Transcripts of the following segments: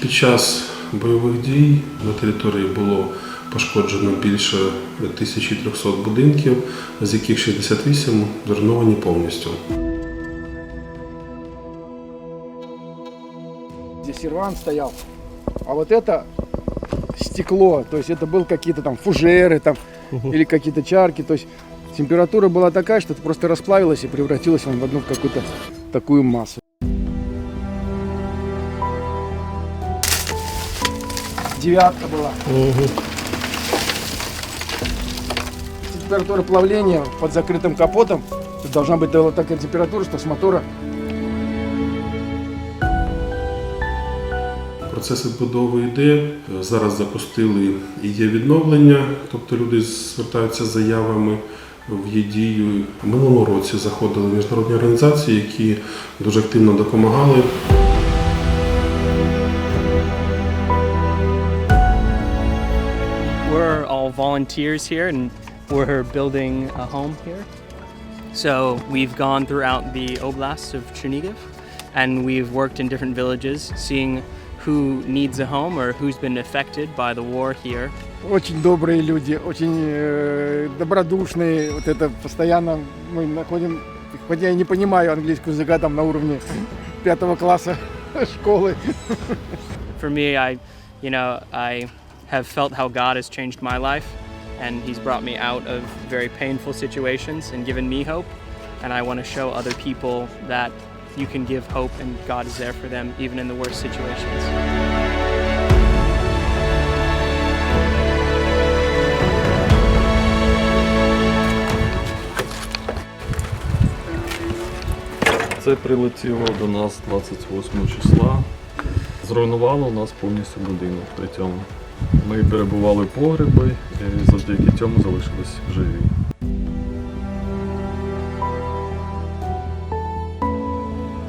Під час бойових дій на території було пошкоджено більше 1300 будинків, з яких 68 зруйновані повністю. Здесь сервант стоял. А вот это стекло, то есть это был какие-то там фужеры там, или какие-то чарки. То есть температура была такая, что это просто расплавилось и превратилось в одну какую-то такую массу. Девятка была. Температура плавления под закрытым капотом должна быть была такая температура, что с мотора Процес відбудови йде. Зараз запустили і є відновлення, тобто люди звертаються з заявами в є дію. В минулому році заходили міжнародні організації, які дуже активно допомагали. all volunteers here and we're building a home here. So we've gone throughout the oblast of Chernigiv and we've worked in different villages seeing who needs a home or who's been affected by the war here. Очень добрые люди, очень э, добродушные. Вот это постоянно мы находим, хотя я не понимаю английского языка там на уровне пятого класса школы. For me, I, you know, I have felt how God has changed my life and he's brought me out of very painful situations and given me hope. And I want to show other people that you can give hope and God is there for them even in the worst situations. Це прилетіло до нас 28 числа. Зруйнувало у нас повністю будинок при цьому. Ми перебували погреби і завдяки цьому залишились живі.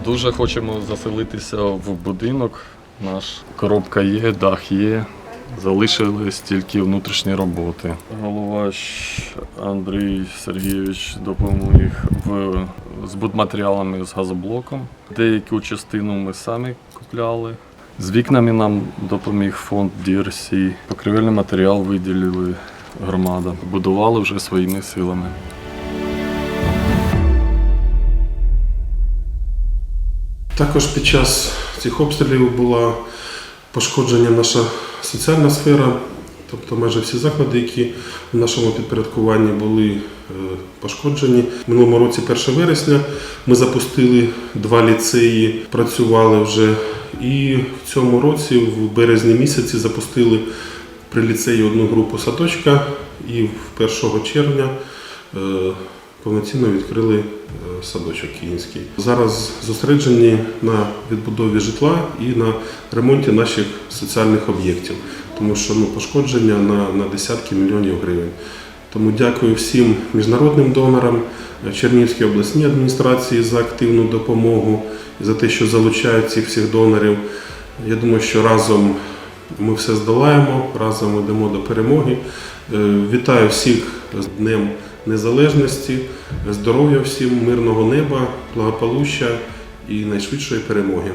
Дуже хочемо заселитися в будинок. Наш коробка є, дах є. Залишились тільки внутрішні роботи. Головаш Андрій Сергійович допоміг в, з будматеріалами з газоблоком. Деяку частину ми самі купляли. З вікнами нам допоміг фонд DRC. Покривельний матеріал виділили громада. Будували вже своїми силами. Також під час цих обстрілів була пошкоджена наша соціальна сфера, тобто майже всі заклади, які в нашому підпорядкуванні були е, пошкоджені. Минулому році, 1 вересня, ми запустили два ліцеї, працювали вже. І в цьому році, в березні місяці, запустили при ліцеї одну групу садочка і 1 червня е, повноцінно відкрили е, садочок київський. Зараз зосереджені на відбудові житла і на ремонті наших соціальних об'єктів, тому що ну, пошкодження на, на десятки мільйонів гривень. Тому дякую всім міжнародним донорам, Чернігівській обласній адміністрації за активну допомогу і за те, що залучають цих всіх донорів. Я думаю, що разом ми все здолаємо, разом йдемо до перемоги. Е, Вітаю всіх з Днем Незалежності, здоров'я всім, мирного неба, благополуччя і найшвидшої перемоги.